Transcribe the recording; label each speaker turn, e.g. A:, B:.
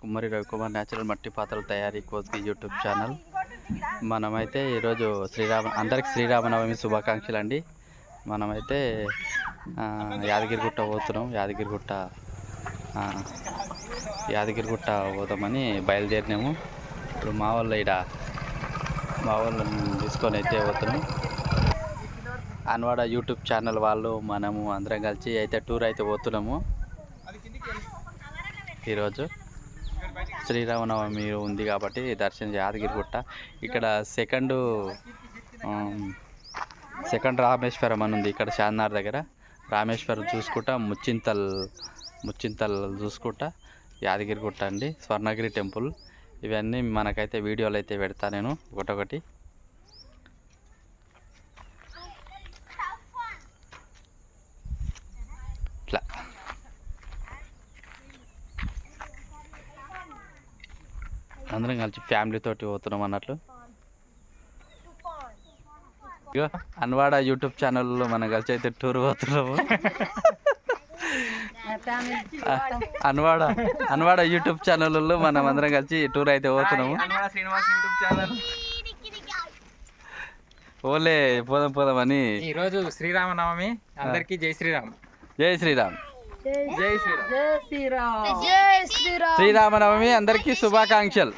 A: కుమ్మరి రవికుమార్ న్యాచురల్ మట్టి పాత్రల తయారీ కోతి యూట్యూబ్ ఛానల్. మనమైతే ఈరోజు శ్రీరామ అందరికి శ్రీరామనవమి శుభాకాంక్షలు అండి మనమైతే యాదగిరిగుట్ట పోతున్నాం. యాదగిరిగుట్ట యాదగిరిగుట్ట పోదామని బయలుదేరినాము. ఇప్పుడు మా వాళ్ళు ఈడ మా వాళ్ళని తీసుకొని అయితే పోతున్నాం. అన్వాడ యూట్యూబ్ ఛానల్ వాళ్ళు మనము అందరం కలిసి అయితే టూర్ అయితే పోతున్నాము. ఈరోజు శ్రీరామనవమి ఉంది కాబట్టి దర్శనం యాదగిరిగుట్ట ఇక్కడ సెకండ్ సెకండ్ రామేశ్వరం అని ఉంది ఇక్కడ చార్మినార్ దగ్గర. రామేశ్వరం చూసుకుంటా ముచ్చింతల్ ముచ్చింతల్ చూసుకుంటా యాదగిరిగుట్ట అండి. స్వర్ణగిరి టెంపుల్. ఇవన్నీ మనకైతే వీడియోలు అయితే పెడతా నేను ఒకటొకటి. అందరం కలిసి ఫ్యామిలీ తోటి పోతున్నాం అన్నట్లు. అన్వాడ యూట్యూబ్ ఛానల్లో మనం కలిసి అయితే టూర్ పోతున్నాము. అన్వాడ అన్వాడ యూట్యూబ్ ఛానల్లో మనం అందరం కలిసి టూర్ అయితే పోతున్నాము. ఓలే పోదాం పోదామని.
B: ఈ రోజు శ్రీరామనవమి. అందరికీ జై శ్రీరామ్.
A: జై శ్రీరామ్.
B: జై శ్రీరామ్.
A: శ్రీరామనవమి అందరికీ శుభాకాంక్షలు.